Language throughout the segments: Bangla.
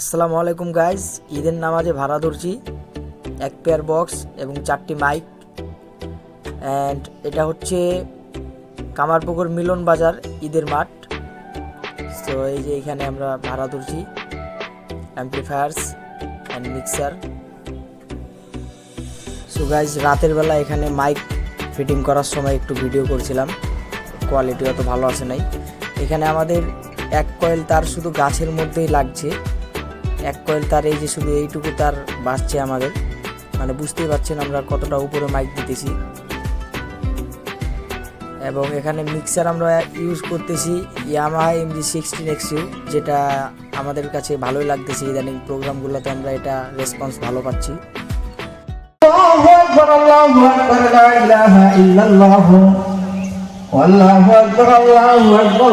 আসসালামু আলাইকুম গাইজ ঈদের নামাজে ভাড়া ধরছি, এক পেয়ার বক্স এবং চারটি মাইক অ্যান্ড এটা হচ্ছে কামারপুকুর মিলন বাজার, ঈদের মাঠ। তো এই যে এখানে আমরা ভাড়া ধরছি amplifiers and mixer so guys রাতের বেলা এখানে মাইক ফিটিং করার সময় একটু ভিডিও করছিলাম। কোয়ালিটি অত ভালো আসে নাই। এখানে আমাদের এক কয়েল তার শুধু গাছের মধ্যেই লাগছে। এক কয়েল তার এই যে শুধু এইটুকু তার বাঁচছে আমাদের। মানে বুঝতেই পারছেন আমরা কতটা উপরে মাইক দিতেছি। এবং এখানে মিক্সার আমরা ইউজ করতেছি ইয়ামাহা এমজি সিক্সটিন এক্সিউ যেটা আমাদের কাছে ভালোই লাগতেছে ইদানিং প্রোগ্রামগুলোতে আমরা এটা রেসপন্স ভালো পাচ্ছি। আল্লাহু আকবার আল্লাহু আকবার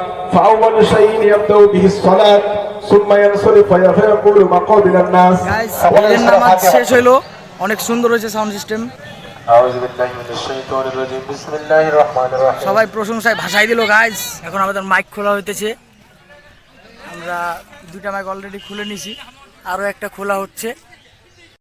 فأول شيء يبدأ به الصلاة ثم ينصرف فيقول مقابل الناس গাইজ ঈদের নামাজ শেষ হইলো অনেক সুন্দর হয়েছে সাউন্ড সিস্টেম أعوذ بالله من الشيطان الرجيم بسم الله الرحمن الرحيم সবাই প্রশংসায় ভাসাই দিল গাইজ এখন আমাদের মাইক খোলা হইতেছে আমরা দুইটা মাইক অলরেডি খুলে নিছি আরও একটা খোলা হচ্ছে